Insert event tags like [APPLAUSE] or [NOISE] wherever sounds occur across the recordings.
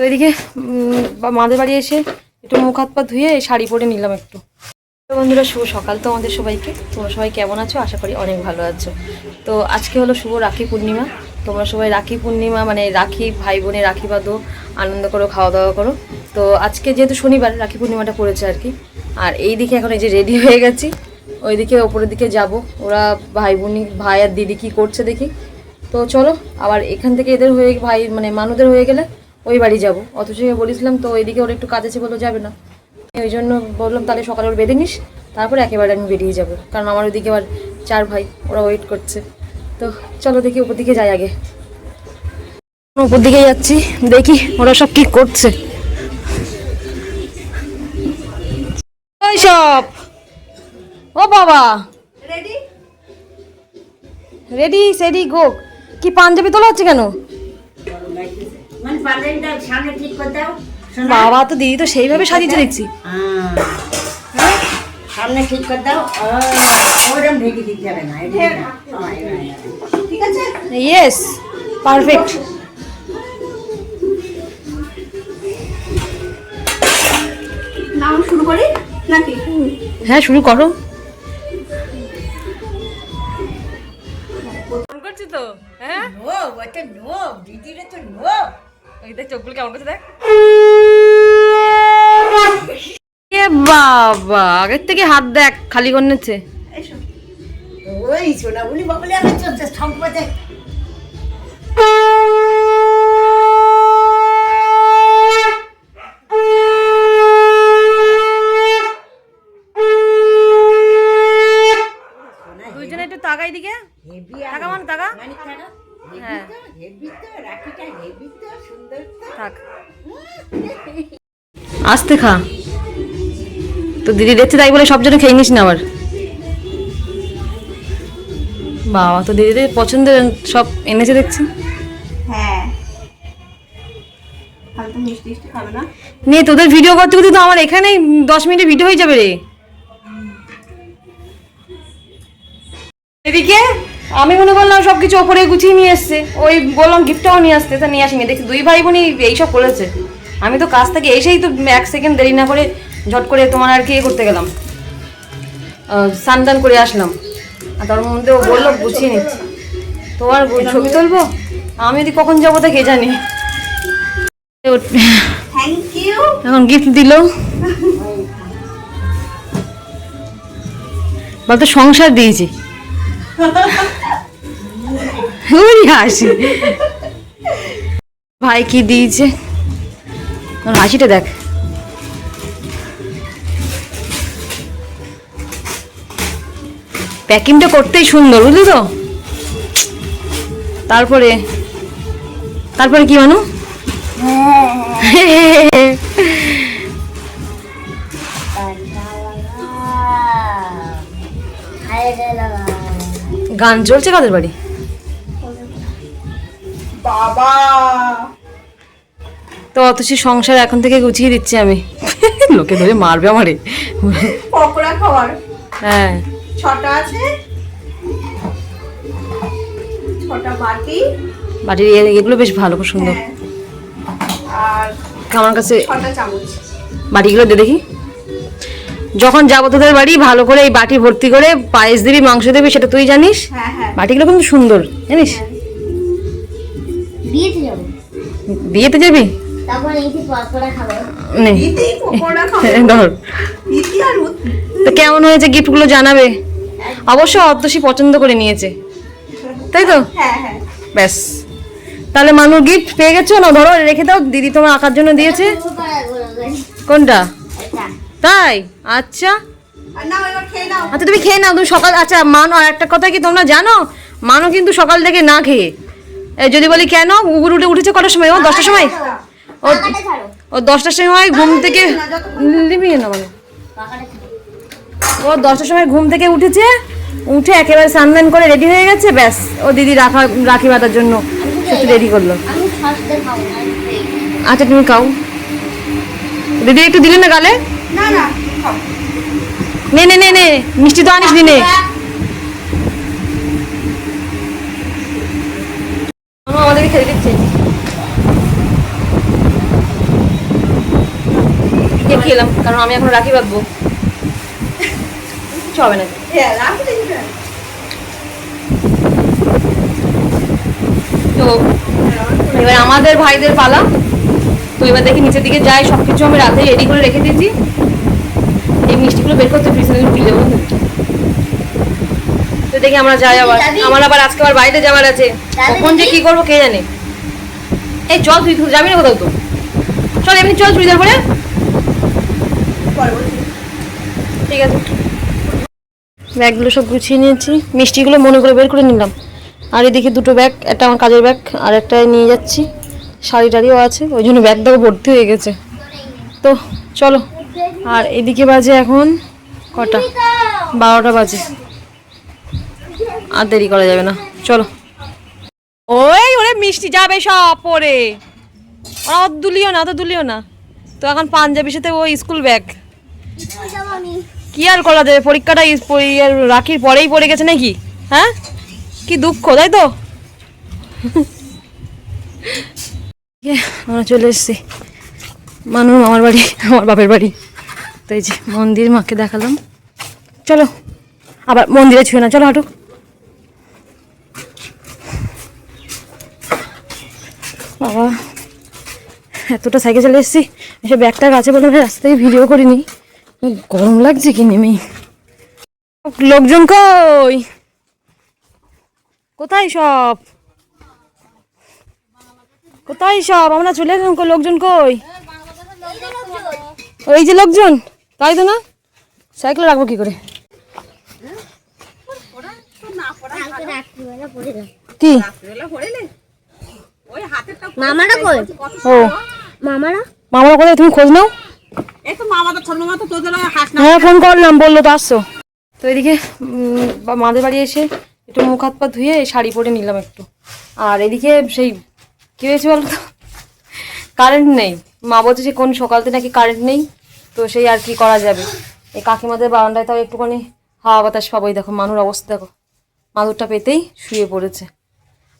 তো এদিকে মাদের বাড়ি এসে একটু মুখ হাত পা ধুয়ে এই শাড়ি পরে নিলাম একটু। তো বন্ধুরা, শুভ সকাল তো আমাদের সবাইকে। তোমরা সবাই কেমন আছো? আশা করি অনেক ভালো আছো। তো আজকে হলো শুভ রাখি পূর্ণিমা। তোমরা সবাই রাখি পূর্ণিমা মানে রাখি ভাই বোনে রাখি বাঁধো আনন্দ করো, খাওয়া দাওয়া করো। তো আজকে যেহেতু শনিবার, রাখি পূর্ণিমাটা পড়েছে আর কি। আর এই দিকে এখন এই যে রেডি হয়ে গেছি। ওইদিকে ওপরের দিকে যাব। ওরা ভাই বোনি, ভাই আর দিদি কী করছে দেখি। তো চলো, আবার এখান থেকে এদের হয়ে, ভাই মানে মানুষদের হয়ে গেলে ওই বাড়ি যাব। অথচ বলেছিলাম তো ওইদিকে ওর একটু কাজ আছে বলে যাবে না। ওই জন্য বললাম তাহলে সকালে ওর বেঁধে নিস তারপরে একেবারে আমি বেরিয়ে যাব। কারণ আমার ওইদিকে আবার চার ভাই ওরা ওয়েট করছে। তো চলো দেখি উপর দিকে যাই আগে। উপর দিকে যাচ্ছি দেখি ওরা সব কি করছে। সব! ও বাবা! রেডি রেডি সেডি গো কি পাঞ্জাবি তোলা হচ্ছে কেন? বাবা তো দিদি তো সেইভাবে সাজিয়েছে দেখছি। হ্যাঁ। সামনে ঠিক করে দাও। ওরম দিতে হবে না ঠিক আছে? ইয়েস পারফেক্ট শুরু করি? নাকি? হ্যাঁ শুরু করো। করছি তো হ্যাঁ? নো ওটা নো দিদিরে তো নো ওই দেখ চোখগুলো কেমন করছে দেখ। এ বাবা আগের থেকে হাত দেখ খালি করে নিচ্ছে। এসো ওই সোনাগুলি বাবলে আমি চলছে সম্পদে আস্তে খা। তো দিদি দেখছে তাই বলে সব জন্য খেয়ে নিস না আবার। বাবা তো দিদিদের পছন্দের সব এনেছে দেখছি। হ্যাঁ। না? তোদের ভিডিও করতে করতে তো আমার এখানেই দশ মিনিটে ভিডিও হয়ে যাবে রে। এদিকে আমি মনে করলাম সব কিছু ওপরে গুছিয়ে নিয়ে এসছে। ওই বললাম গিফটটাও নিয়ে আসতে তা নিয়ে আসিনি। দেখি দুই ভাই বোনই এইসব করেছে। আমি তো কাজ থেকে এসেই তো এক সেকেন্ড দেরি না করে ঝট করে তোমার আর কি ইয়ে করতে গেলাম। স্নান করে আসলাম। আর তার মধ্যে ও বলল গুছিয়ে নিচ্ছি। তোমার ছবি তুলবো? আমি যদি কখন যাব তা কে জানি? এখন গিফট দিল। বলতো সংসার দিয়েছি। হাসি। ভাই কি দিয়েছে? ওর হাসিটা দেখ। প্যাকিংটা করতেই সুন্দর, বুঝলি তো? তারপরে তারপরে কি মানু? গান চলছে কাদের বাড়ি? বাবা! তো অথচ সংসার এখন থেকে গুছিয়ে দিচ্ছি আমি। লোকে ধরে মারবে আমারে। পকোড়া খাওয়ার? হ্যাঁ। ছটা আছে? ছটা বাটি? বাড়ির এ- এগুলো বেশ ভালো খুব সুন্দর। হ্যাঁ। আর আমার কাছে ছটা চামচ। বাটিগুলো দিয়ে দেখি। যখন যাব তোদের বাড়ি ভালো করে এই বাটি ভর্তি করে পায়েস দিবি মাংস দিবি সেটা তুই জানিস? হ্যাঁ হ্যাঁ। বাটিগুলো কিন্তু সুন্দর জানিস? বিয়েতে যাব। বিয়েতে যাবি? [LAUGHS] তো কেমন হয়েছে গিফটগুলো জানাবে? অবশ্য অতসী পছন্দ করে নিয়েছে। তাই তো? হ্যাঁ হ্যাঁ। ব্যাস। তাহলে মানুষ গিফট পেয়ে গেছো? না ধরো রেখে দাও। দিদি তোমার আঁকার জন্য দিয়েছে। কোনটা? তাই? আচ্ছা। আচ্ছা তুমি খেয়ে নাও। তুমি সকাল আচ্ছা মানো আর একটা কথা কি তোমরা জানো? মানো কিন্তু সকাল থেকে না খেয়ে। যদি বলি কেন? উগুর উঠে উঠেছে কটার সময়? ও দশটার সময়? ও ও দশটার সময় ঘুম থেকে লিমিয়ে না মানে। ও দশটার সময় ঘুম থেকে উঠেছে উঠে একেবারে স্নান করে রেডি হয়ে গেছে ব্যাস। ও দিদি রাখা রাখি বাঁধার জন্য রেডি করল। না। আচ্ছা তুমি খাও। দিদি একটু দিলে না গালে? না না নে নে নে নে। মিষ্টি তো আনিস দিনে খেয়ে এলাম কারণ আমি এখন রাখি বাঁধবো। কিছু হবে না। তো এবার আমাদের ভাইদের পালা। তো এবার দেখি নিচের দিকে যাই সব কিছু আমি রাতে রেডি করে রেখে দিয়েছি। এই মিষ্টিগুলো বের করতে ফ্রিজে যাব তো দেখি আমরা যাই আবার। আমার আবার আজকে আবার বাইরে যাওয়ার আছে। কখন যে কি করব কে জানে? এই চল তুই তুই যাবি না কোথাও তো? চল এমনি চল চুড়িদার পরে। ঠিক আছে। ব্যাগগুলো সব গুছিয়ে নিয়েছি। মিষ্টিগুলো মনে করে বের করে নিলাম। আর এদিকে দুটো ব্যাগ, একটা আমার কাজের ব্যাগ, আর একটা নিয়ে যাচ্ছি। শাড়ি টাড়িও আছে, ওই জন্য ব্যাগটাও ভর্তি হয়ে গেছে। তো, চলো। আর এদিকে বাজে এখন কটা? বারোটা বাজে। আর দেরি করা যাবে না। চলো। ওই ওরে মিষ্টি যাবে সব পরে। ওরা অত দুলিও না, অত দুলিও না। তো এখন পাঞ্জাবির সাথে ওই স্কুল ব্যাগ। কি আর করা যাবে? পরীক্ষাটা রাখির পরেই পড়ে গেছে নাকি? হ্যাঁ? কি দুঃখ তাই তো? ইয়ে, আমরা চলে এসেছি। মানুষ আমার বাড়ি আমার বাপের বাড়ি। তো এই যে মন্দির মাকে দেখালাম। চলো আবার মন্দিরে ছুঁয়ে না চলো হাঁটু। বাবা এতটা সাইকেল চলে এসেছি এসে ব্যাগটা গাছে বলে আমি রাস্তা থেকে ভিডিও করিনি। গরম লাগছে কি নেমে লোকজন কই? কোথায় সব? কোথায় সব? আমরা চলে কই? লোকজন কই? ওই যে লোকজন। তাই তো না? সাইকেল রাখব কি করে? কি? মামারা কই? ও। মামারা? মামারা কোথায়? তুমি খোঁজ নাও। হ্যাঁ ফোন করলাম, বলল তো তো এদিকে মাদের বাড়ি এসে একটু মুখ হাত পা ধুয়ে শাড়ি পরে নিলাম একটু। আর এদিকে সেই, কী হয়েছে বলো কারেন্ট নেই। মা বলছে যে, কোন সকালতে নাকি কারেন্ট নেই? তো সেই আর কি করা যাবে? এই কাকিমাদের বারান্দায় তাও একটুখানি হাওয়া বাতাস পাবো দেখো, মানুর অবস্থা, দেখো। মাদুরটা পেতেই শুয়ে পড়েছে।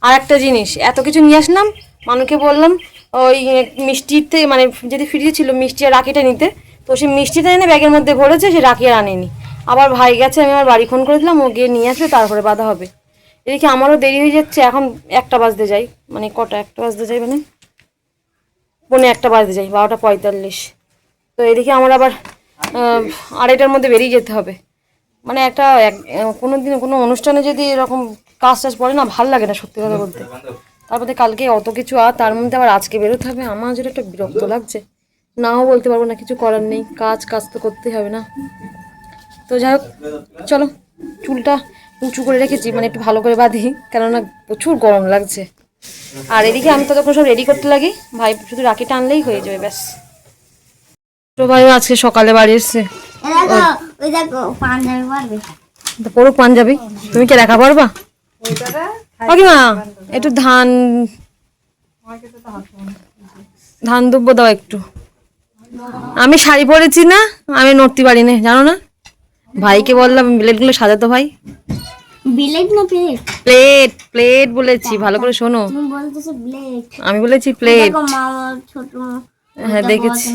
আর একটা জিনিস, এত কিছু নিয়ে আসলাম? মানুষকে বললাম ওই মিষ্টিতে মানে যদি ফ্রিজে ছিল, মিষ্টি আর রাখিটা নিতে। তো সে মিষ্টিটা এনে ব্যাগের মধ্যে ভরেছে, সে রাখি আর আনেনি। আবার ভাই গেছে, আমি আমার বাড়ি ফোন করে দিলাম ও গিয়ে নিয়ে আসবে তারপরে বাধা হবে। এদিকে আমারও দেরি হয়ে যাচ্ছে? এখন একটা বাজতে যাই। মানে কটা? একটা বাজতে যাই মানে? পৌনে একটা বাজতে যাই, বারোটা পঁয়তাল্লিশ। তো এদিকে আমার আবার আড়াইটার মধ্যে বেরিয়ে যেতে হবে। মানে একটা এক- কোনো দিন কোনো অনুষ্ঠানে যদি এরকম কাজ টাজ পড়ে না, ভালো লাগে না সত্যি কথা বলতে। তারপরে কালকে অত কিছু আর তার মধ্যে আবার আজকে বেরোতে হবে। আমার যেটা একটা বিরক্ত লাগছে। নাও বলতে পারব না কিছু করার নেই। কাজ কাজ তো করতেই হবে না। তো যাই হোক চলো চুলটা উঁচু করে রেখেছি মানে একটু ভালো করে বাঁধি কেননা প্রচুর গরম লাগছে। আর এদিকে আমি তো তখন সব রেডি করতে লাগি। ভাই শুধু রাখি টানলেই হয়ে যাবে ব্যাস। তো ভাই আজকে সকালে বাড়ি এসছে। ওই পাঞ্জাবি তুমি কি দেখা পারবা? কাকিমা একটু ধান ধান দুব্বো দাও একটু। আমি শাড়ি পরেছি না আমি নড়তে পারি না জানো না? ভাইকে বললাম প্লেটগুলো সাজাতো ভাই। না প্লেট প্লেট প্লেট বলেছি ভালো করে শোনো। আমি বলেছি প্লেট হ্যাঁ দেখেছি।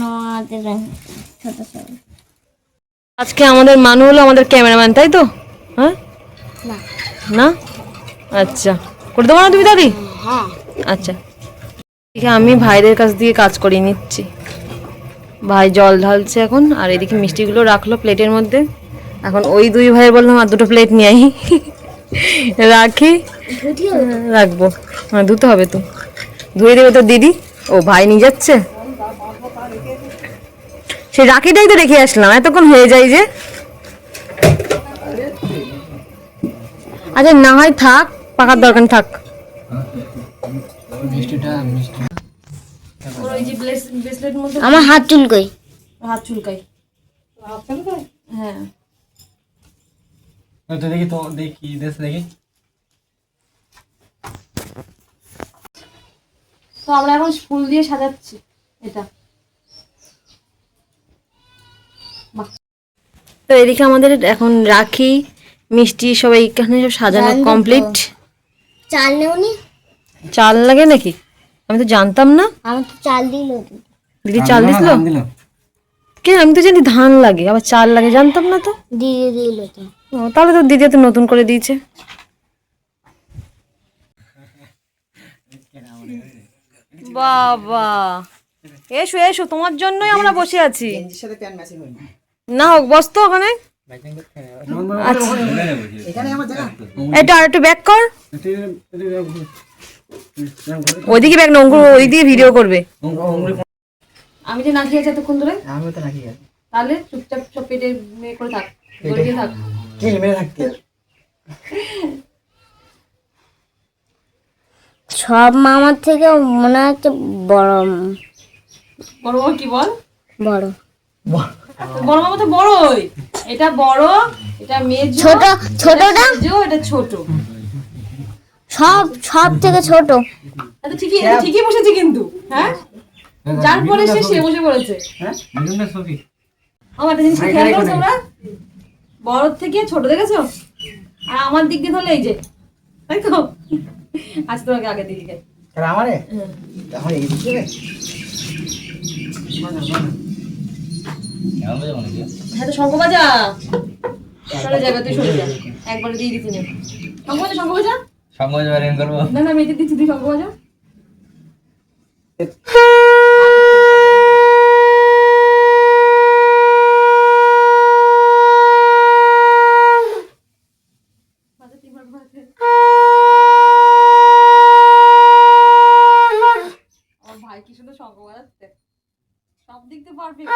আজকে আমাদের মানু হলো আমাদের ক্যামেরাম্যান তাই তো? হ্যাঁ? না? আচ্ছা। করে দেবো না তুমি দাদি? হ্যাঁ। আচ্ছা। ঠিক আমি ভাইদের কাছ দিয়ে কাজ করিয়ে নিচ্ছি। ভাই জল ঢালছে এখন আর এদিকে মিষ্টিগুলো রাখল প্লেটের মধ্যে। এখন ওই দুই ভাই বললাম আর দুটো প্লেট নিয়ে আই রাখি। রাখব। হ্যাঁ ধুতে হবে তো। ধুয়ে দেবে তো দিদি। ও ভাই নিয়ে যাচ্ছে। সেই রাখিটাই তো রেখে আসলাম। এতক্ষণ হয়ে যায় যে। আচ্ছা না হয় থাক। পাকার দরকার থাক। আমার হাত চুলকই। হাত চুলকাই। হ্যাঁ। তো দেখি তো দেখি দেশ দেখি। তো আমরা এখন ফুল দিয়ে সাজাচ্ছি এটা। তো এদিকে আমাদের এখন রাখি মিষ্টি সবাই এখানে সব সাজানো কমপ্লিট চাল নেওনি? চাল লাগে নাকি? আমি তো জানতাম না। আমি তো চাল দিল দিদি চাল দিছিল? কে আমি তো জানি ধান লাগে আবার চাল লাগে জানতাম না তো। দিয়ে দিল তো। ও, তাহলে তো দিদি তো নতুন করে দিয়েছে। বাবা। এসো এসো তোমার জন্যই আমরা বসে আছি। না হোক বস তো ওখানে। এটা আর একটু ব্যাক কর। ওইদিকে ব্যাক নঙ্গুর ওইদিকে ভিডিও করবে। আমি যে না খেয়েছি এতক্ষণ ধরে? আমি তো তাহলে চুপচাপ সব পেটে করে থাক গড়িয়ে থাক। কি মেরে থাকতে? সব মামার থেকে মনে হচ্ছে বড়। বড় কি বল? বড়। বড়। বাবা তো বড়ই। এটা বড় এটা মেজো ছোট ছোটটা? মেজো এটা ছোট। সব সব থেকে ছোট। এটা ঠিকই এটা ঠিকই বসেছে কিন্তু হ্যাঁ? যার পরে সে সে বসে পড়েছে। আমার একটা জিনিস খেয়াল করছ তোমরা? বড় থেকে ছোট দেখেছ? আর আমার দিক দিয়ে ধরলে এই যে তাই তো? আজ তোমাকে আগে দিকে তাহলে আমারে? এখন এই দিকে হ্যাঁ? তো শঙ্খ বাজা চলে যাবে তুই সরে যা। একবারে দিয়ে দিচ্ছি শঙ্খ বাজা শঙ্খ বাজা সঙ্গে যাবেন করব। না না মেয়েদের দিচ্ছি তুই শঙ্খ বাজা [LAUGHS] আমার ভাই কি সুন্দর শঙ্খ বাজাচ্ছে সব দিক দিয়ে পারফেক্ট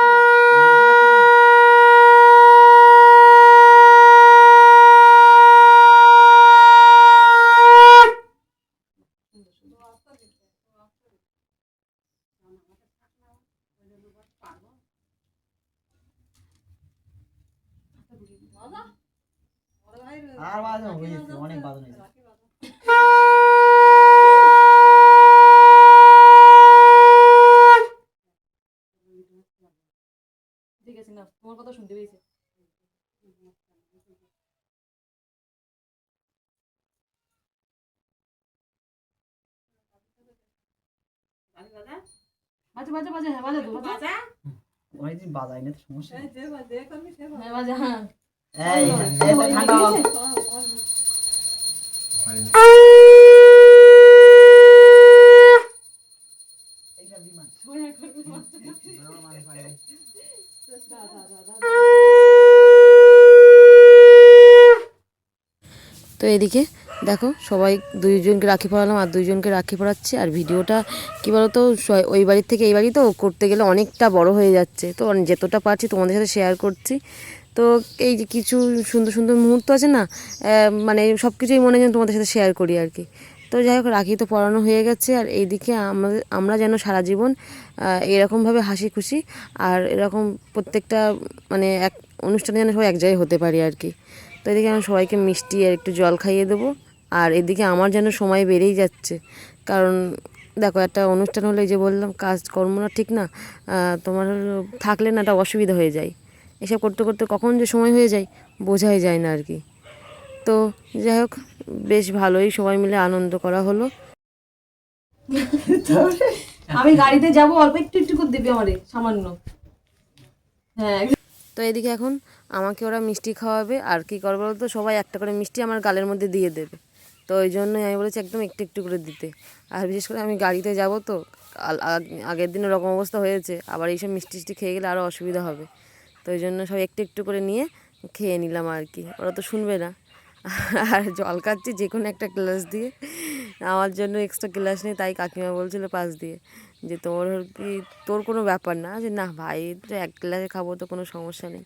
আর বাজে হয়েছে অনেক বাজে? হয়েছে ঠিক আছে না তোমার কথা শুনতে পেয়েছি বাজা বাজা বাজা হ্যাঁ বাজা। তো বাজা অনেকদিন বাজাই না তো সমস্যা। হ্যাঁ বাজা হ্যাঁ। এই এই তো ঠান্ডা এদিকে দেখো সবাই দুইজনকে রাখি পড়ালাম আর দুইজনকে রাখি পড়াচ্ছে আর ভিডিওটা কী বলতো স- ওই বাড়ির থেকে এই বাড়ি তো করতে গেলে অনেকটা বড় হয়ে যাচ্ছে। তো যতটা পারছি তোমাদের সাথে শেয়ার করছি। তো এই যে কিছু সুন্দর সুন্দর মুহূর্ত আছে না মানে সব কিছুই মনে যেন তোমাদের সাথে শেয়ার করি আর কি। তো যাই হোক, রাখি তো পড়ানো হয়ে গেছে আর এইদিকে আমাদের আমরা যেন সারা জীবন এরকমভাবে হাসি খুশি আর এরকম প্রত্যেকটা মানে এক অনুষ্ঠানে যেন সবাই এক জায়গায় হতে পারি আর কি। তো এদিকে আমি সবাইকে মিষ্টি আর একটু জল খাইয়ে দেবো আর এদিকে আমার যেন সময় বেড়েই যাচ্ছে। কারণ দেখো, একটা অনুষ্ঠান হলে যে বললাম কাজ কর্ম না ঠিক না তোমার থাকলে না একটা অসুবিধা হয়ে যায়। এসব করতে করতে কখন যে সময় হয়ে যায় বোঝাই যায় না আর কি। তো যাই হোক বেশ ভালোই সবাই মিলে আনন্দ করা হলো। আমি গাড়িতে যাব অল্প একটু একটু করে দেবে আমারে সামান্য। হ্যাঁ। তো এদিকে এখন আমাকে ওরা মিষ্টি খাওয়াবে আর কি করব তো সবাই একটা করে মিষ্টি আমার গালের মধ্যে দিয়ে দেবে। তো ওই জন্যই আমি বলেছি একদম একটু একটু করে দিতে। আর বিশেষ করে আমি গাড়িতে যাব তো আগের দিন ওরকম অবস্থা হয়েছে আবার এইসব মিষ্টি টিষ্টি খেয়ে গেলে আরও অসুবিধা হবে। তো ওই জন্য সব একটু একটু করে নিয়ে খেয়ে নিলাম আর কি। ওরা তো শুনবে না। আর জল খাচ্ছি যে কোনো একটা গ্লাস দিয়ে। আমার জন্য এক্সট্রা গ্লাস নেই, তাই কাকিমা বলছিল পাশ দিয়ে। যে তোর কি, তোর কোনো ব্যাপার না। যে না, ভাই তো এক গ্লাসে খাব তো কোনো সমস্যা নেই।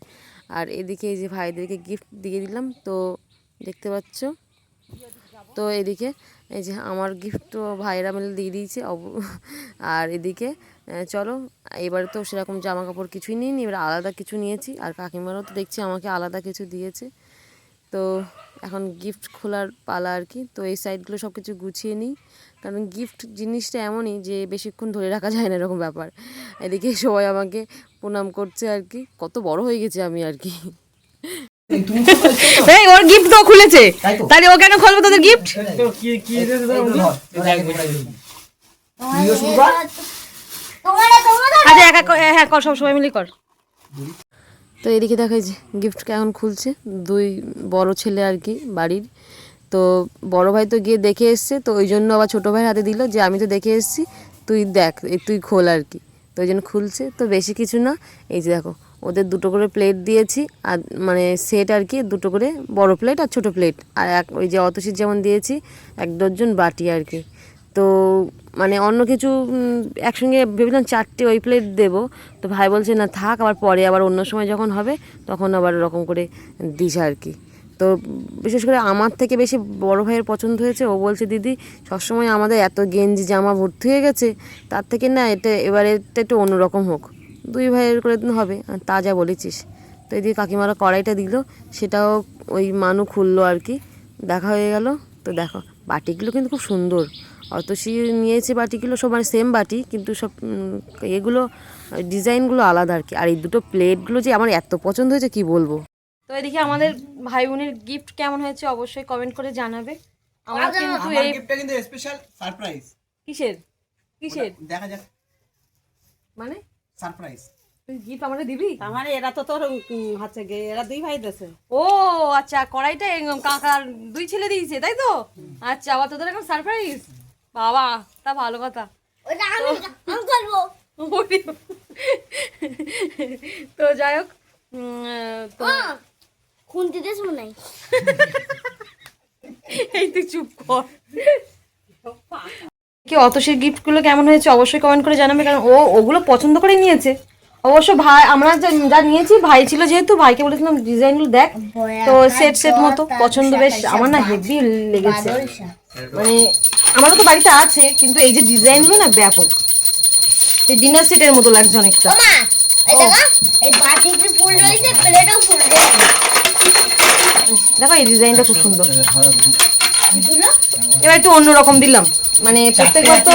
আর এদিকে এই যে ভাইদেরকে গিফট দিয়ে দিলাম, তো দেখতে পাচ্ছ? তো এদিকে এই যে আমার গিফট তো ভাইয়েরা মিলে দিয়ে দিয়েছে আর এদিকে চলো এবারে তো সেরকম জামা কাপড় কিছুই নিইনি এবার আলাদা কিছু নিয়েছি আর কাকিমারও তো দেখছি আমাকে আলাদা কিছু দিয়েছে তো এখন গিফট খোলার পালা আর কি তো এই সাইডগুলো সব কিছু গুছিয়ে নিই কারণ গিফট জিনিসটা এমনই যে বেশিক্ষণ ধরে রাখা যায় না এরকম ব্যাপার এদিকে সবাই আমাকে প্রণাম করছে আর কি কত বড় হয়ে গেছে আমি আর কি এই ওর গিফট তো খুলেছে তাহলে ও কেন খুলবে তোদের গিফট তো কি কি আচ্ছা হ্যাঁ কর, সব মিলে কর। তো এদিকে দেখা যে গিফট এখন খুলছে। দুই বড় ছেলে আর কি, বাড়ির। তো বড় ভাই তো গিয়ে দেখে এসছে, তো ওই জন্য আবার ছোটো ভাই হাতে দিল যে, আমি তো দেখে এসছি, তুই দেখ তুই খোল আর কি। তো ওই জন্য খুলছে, তো বেশি কিছু না। এই যে দেখো, ওদের দুটো করে প্লেট দিয়েছি, আর মানে সেট আর কি, দুটো করে বড় প্লেট আর ছোট প্লেট আর এক, ওই যে অতসির যেমন দিয়েছি, এক ডজন বাটি আর কি। তো মানে অন্য কিছু একসঙ্গে ভেবেছিলাম চারটে ওই প্লেট দেবো। তো ভাই বলছে, না থাক, আবার পরে আবার অন্য সময় যখন হবে, তখন আবার ওরকম করে দিস আর কি। তো বিশেষ করে আমার থেকে বেশি বড় ভাইয়ের পছন্দ হয়েছে। ও বলছে, দিদি, সবসময় আমাদের এত গেঞ্জি জামা ভর্তি হয়ে গেছে, তার থেকে না এটা, এবারে এটা একটু অন্যরকম হোক। দুই ভাইয়ের করে হবে তা যা বলেছিস। তো এদিকে কাকিমারা কড়াইটা দিল, সেটাও ওই মানু খুললো আর কি। দেখা হয়ে গেল, তো দেখো বাটিগুলো কিন্তু খুব সুন্দর। অতসি নিয়েছে বাটিগুলো সব মানে সেম বাটি কিন্তু সব এগুলো ডিজাইনগুলো আলাদা আর কি। আর এই দুটো প্লেটগুলো যে আমার এত পছন্দ হয়েছে কি বলব? তো এদিকে আমাদের ভাই বোনের গিফট কেমন হয়েছে অবশ্যই কমেন্ট করে জানাবে। আমার কিন্তু এই গিফটটা কিন্তু স্পেশাল সারপ্রাইজ কিসের? কিসের? দেখা যাক। মানে? সারপ্রাইজ তুই গিফট আমাকে দিবি? আমার মানে এরা তো তোর হচ্ছে গে এরা দুই ভাই দেশে। ও আচ্ছা কড়াইটা কাকার দুই ছেলে দিয়েছে তাই তো? আচ্ছা আবার তোদের এখন সারপ্রাইজ বাবা তা ভালো কথা। তো যাই হোক তো খুন্তিতে শোনাই এই তুই চুপ কর। কি অতসের গিফটগুলো কেমন হয়েছে অবশ্যই কমেন্ট করে জানাবে কারণ ও ওগুলো পছন্দ করে নিয়েছে। অবশ্য ভাই আমরা যা যা নিয়েছি ভাই ছিল যেহেতু ভাইকে বলেছিলাম ডিজাইনগুলো দেখ। তো সেট সেট মতো পছন্দ বেশ আমার না হেভি লেগেছে। মানে আমারও তো বাড়িতে আছে কিন্তু এই যে ডিজাইনগুলো না ব্যাপক। এই ডিনার সেটের মতো লাগছে অনেকটা। দেখো এই ডিজাইনটা খুব সুন্দর। এবার একটু অন্যরকম দিলাম। মানে প্রত্যেকবার তো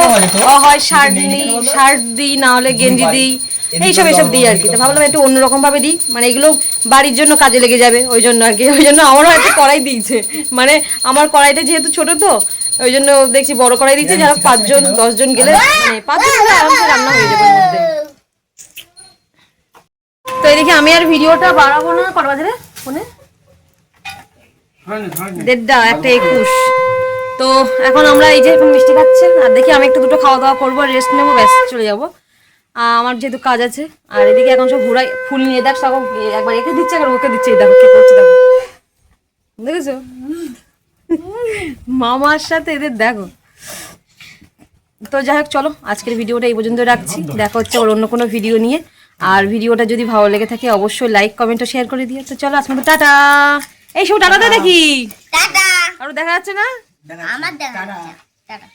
হয় শার্ট দিই শার্ট দিই না হলে গেঞ্জি দিই। এইসব এসব দিই আর কি। তো ভাবলাম একটু অন্যরকম ভাবে দিই। মানে এগুলো বাড়ির জন্য কাজে লেগে যাবে ওই জন্য আর কি। ওই জন্য আমারও একটা কড়াই দিয়েছে। মানে আমার কড়াইটা যেহেতু ছোট তো ওই জন্য দেখছি বড় কড়াই দিয়েছে যারা পাঁচজন দশজন গেলে মানে পাঁচজন গেলে আরামসে রান্না হয়ে যাবে মধ্যে। তো এদিকে আমি আর ভিডিওটা বাড়াবো না কটা বাজে রে ফোনে? দেড়টা একটা একুশ। তো এখন আমরা এই যে এখন মিষ্টি খাচ্ছেন আর দেখি আমি একটু দুটো খাওয়া দাওয়া করব রেস্ট নেব ব্যাস চলে যাব। আর আমার যেহেতু কাজ আছে আর এদিকে এখন সব ঘুরাই ফুল নিয়ে দেখ সব একবার একে দিচ্ছে একবার ওকে দিচ্ছে এই দেখো কে করছে দেখো। দেখেছ? মামার সাথে এদের দেখো। তো যাই হোক চলো আজকের ভিডিওটা এই পর্যন্ত রাখছি। দেখা হচ্ছে ওর অন্য কোনো ভিডিও নিয়ে। আর ভিডিওটা যদি ভালো লেগে থাকে অবশ্যই লাইক কমেন্ট ও শেয়ার করে দিও। তো চলো আজকে মতো টাটা। এই সব টাটা দেখি। টাটা। আর দেখা যাচ্ছে না? আমার দেখা যাচ্ছে। টাটা।